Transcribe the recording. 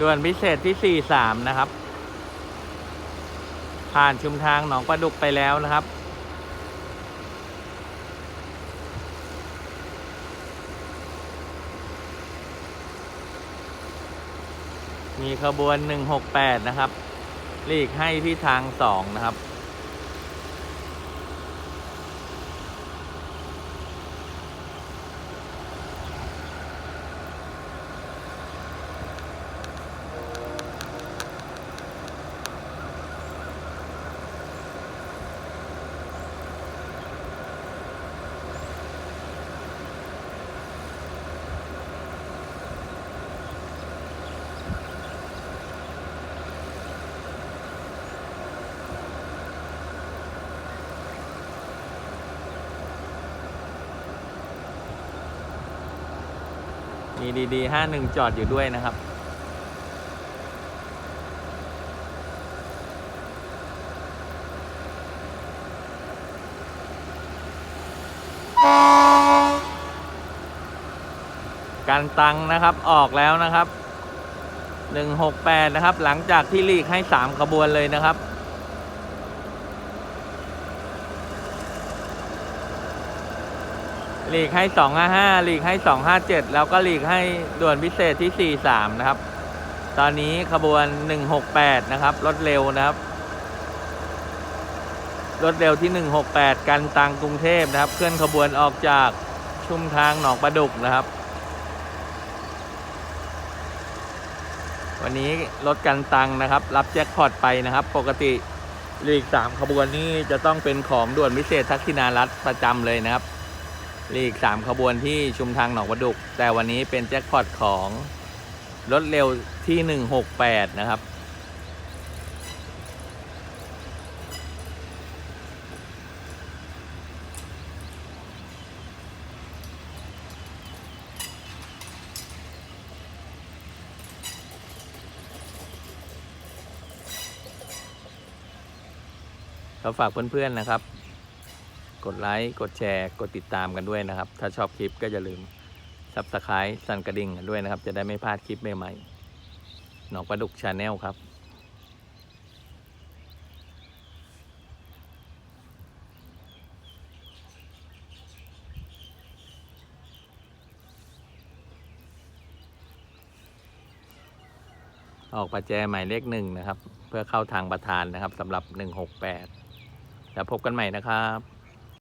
ด่วนพิเศษที่ 43 นะครับ ผ่านชุมทางหนองประดุกไปแล้วนะครับ มีขบวน 168 นะครับหลีกให้ที่ทาง 2 นะครับ มีดีๆ51จอดอยู่ด้วยนะครับ การตังนะครับออกแล้วนะครับ 168 นะครับ หลังจากที่ลีกให้ 3 ขบวนเลยนะครับ หลีกให้ 255หลีกให้ 257 แล้วก็หลีกให้ด่วนพิเศษที่ 43 นะครับ ตอนนี้ขบวน 168 นะครับ รถเร็วนะครับ รถเร็วที่ 168 กันตังกรุงเทพนะครับ เคลื่อนขบวนออกจากชุมทางหนองประดุกนะครับ วันนี้รถกันตังนะครับ รับแจ็คพอตไปนะครับ ปกติหลีก 3 ขบวนนี้จะต้องเป็นของด่วนพิเศษทักษิณารัฐประจำเลยนะครับ ลีกสามขบวนที่ชุมทางหนองประดุก แต่วันนี้เป็นแจ็คพอตของ รถเร็วที่หนึ่งหกแปดนะครับก็ฝากเพื่อนๆนะครับ กดไลค์กดแชร์กดติดตามกันด้วยนะครับ ถ้าชอบคลิปก็อย่าลืมซับสไครต์สั่นกระดิ่งกันด้วยนะครับ จะได้ไม่พลาดคลิปใหม่ๆหนองประดุกชาแนลครับออกประแจหมายเลขหนึ่งนะครับ เพื่อเข้าทางประธานนะครับสำหรับ 168 แล้วพบกันใหม่นะครับ